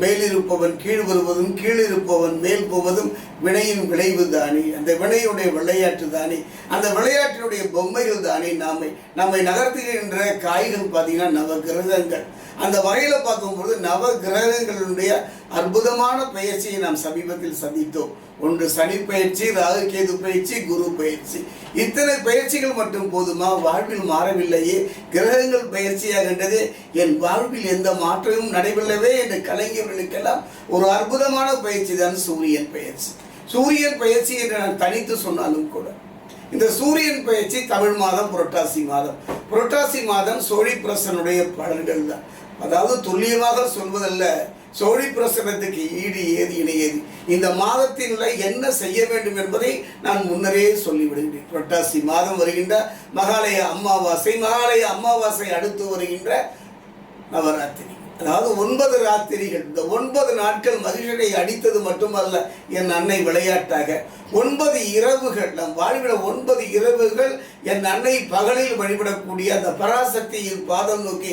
மேலிருப்பவன் கீழ் வருவதும் கீழிருப்பவன் மேல் போவதும் வினையின் விளைவு தானே. அந்த வினையுடைய விளையாட்டு தானே. அந்த விளையாட்டினுடைய பொம்மைகள் தானே நாமை. நம்மை நகர்த்துகின்ற காய்கள் பார்த்தீங்கன்னா நவ கிரகங்கள். அந்த வகையில் பார்க்கும்பொழுது நவ கிரகங்களுடைய அற்புதமான பயிற்சியை நாம் சமீபத்தில் சந்தித்தோம். ஒன்று சனி பயிற்சி ராகு கேது பயிற்சி குரு பயிற்சி. இத்தனை பயிற்சிகள் மட்டும் போதுமா? வாழ்வில் மாறவில்லையே. கிரகங்கள் பயிற்சியாகின்றதே என் வாழ்வில் எந்த மாற்றமும் நடைபெறவே என்று கலைஞர்களுக்கெல்லாம் ஒரு அற்புதமான பயிற்சி தான் சூரியன் பயிற்சி. சூரியன் பயிற்சி என்று நான் தனித்து சொன்னாலும் கூட. இந்த சூரியன் பயிற்சி தமிழ் மாதம் புரட்டாசி மாதம். புரட்டாசி மாதம் சோழி பிரசனுடைய பலன்கள் தான். அதாவது துல்லியமாக சொல்வதல்ல. சோழி பிரசனத்துக்கு ஈடு ஏது இணையது இந்த மாதத்தில் என்ன செய்ய வேண்டும் என்பதை நான் முன்னரே சொல்லிவிடுகிறேன். புரட்டாசி மாதம் வருகின்ற மகாலய அமாவாசை மகாலய அமாவாசை அடுத்து வருகின்ற நவராத்திரி. அதாவது ஒன்பது ராத்திரிகள். இந்த ஒன்பது நாட்கள் மகிழ்ச்சியை அடித்தது மட்டுமல்ல என் அன்னை விளையாட்டாக. ஒன்பது இரவுகள் நம் வாழ்விட ஒன்பது இரவுகள் என் அன்னை பகலில் வழிபடக்கூடிய அந்த பராசக்தியின் பாதம் நோக்கி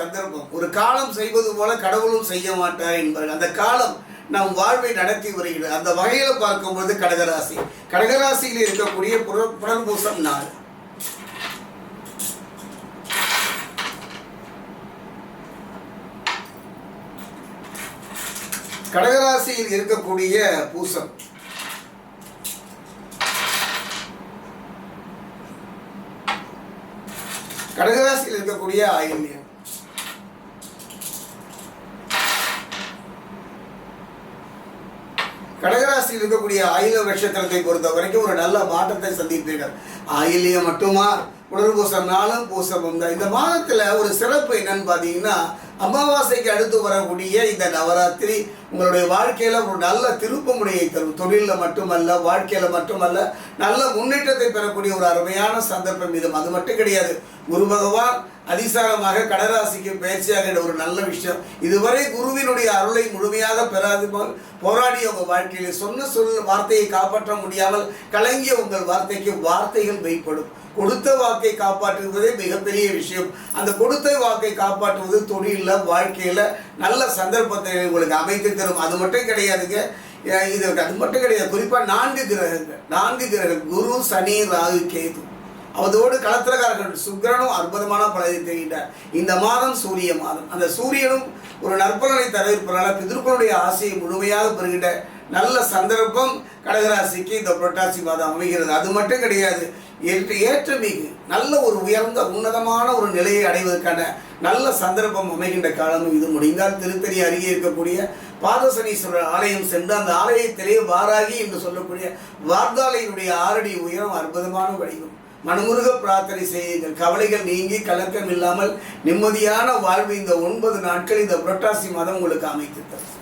சந்தர்ப்பம். ஒரு காலம் செய்வது போல கடவுளும் செய்ய மாட்டார் என்பார் அந்த காலம் நம் வாழ்வை நடத்தி வருகிறது. அந்த வகையில பார்க்கும்போது கடகராசி. கடகராசியில் இருக்கக்கூடிய புற- புனர்பூசம் நாள். கடகராசியில் இருக்கக்கூடிய பூசம். கடகராசியில் இருக்கக்கூடிய ஆயுள்யம் ராசியில் இருக்கக்கூடிய ஆயில நட்சத்திரத்தை பொறுத்த வரைக்கும் ஒரு நல்ல மாற்றத்தை சந்திப்பீர்கள். ஆயிலியம் மட்டுமா? புனர்பூசம் நாளும் பூசமும். தான் இந்த மாதத்தில் ஒரு சிறப்பு என்னன்னு பார்த்தீங்கன்னா அமாவாசைக்கு அடுத்து வரக்கூடிய இந்த நவராத்திரி உங்களுடைய வாழ்க்கையில் ஒரு நல்ல திருப்பமுனையை தரும். தொழிலில் மட்டுமல்ல வாழ்க்கையில் மட்டுமல்ல நல்ல முன்னேற்றத்தை பெறக்கூடிய ஒரு அருமையான சந்தர்ப்பம் இது. அது மட்டும் கிடையாது. குரு பகவான் அதிசாரமாக கடராசிக்கு பயிற்சியாக ஒரு நல்ல விஷயம். இதுவரை குருவினுடைய அருளை முழுமையாக பெறாது போராடிய உங்கள் வாழ்க்கையில் சொன்ன சொல் வார்த்தையை காப்பாற்ற முடியாமல் கலங்கிய உங்கள் வார்த்தைக்கு வார்த்தைகள் மெய்ப்படும். கொடுத்த வாக்கு காப்பாற்றுவதே மிகப்பெரிய விஷயம். அந்த கொடுத்த வாக்கை காப்பாற்றுவது தொழிலில் வாழ்க்கையில் நல்ல சந்தர்ப்பத்தை உங்களுக்கு அமைத்து தரும். அது மட்டும் கிடையாதுங்க. இது அது மட்டும் கிடையாது. குறிப்பாக நான்கு கிரகங்கள். நான்கு கிரகங்கள். குரு சனி ராகு கேது. அவதோடு களத்திரக்காரர்கள் சுக்கிரனும் அற்புதமான பலனை தெரிகின்றார் இந்த மாதம் சூரிய மாதம். அந்த சூரியனும் ஒரு நற்பலனை தரவிருப்பதனால பிதற்களுடைய ஆசையை முழுமையாக பெறுகின்ற நல்ல சந்தர்ப்பம் கடகராசிக்கு இந்த புரட்டாசி மாதம் அமைகிறது. அது மட்டும் கிடையாது. ஏற்ற மிகு நல்ல ஒரு உயர்ந்த உன்னதமான ஒரு நிலையை அடைவதற்கான நல்ல சந்தர்ப்பம் அமைகின்ற காலமும் இது முடிந்தால் திருத்தணி அருகே இருக்கக்கூடிய பாதசனீஸ்வரர் ஆலயம் சென்று அந்த ஆலயத்திலே வாராகி என்று சொல்லக்கூடிய வார்தாலையினுடைய ஆரடி உயரம் அற்புதமான வடிவம். மனமுருக பிரார்த்தனை செய்யுங்கள். கவலைகள் நீங்கி கலக்கம் இல்லாமல் நிம்மதியான வாழ்வு இந்த ஒன்பது நாட்கள் இந்த புரட்டாசி மாதம் உங்களுக்கு அமைத்து தரும்.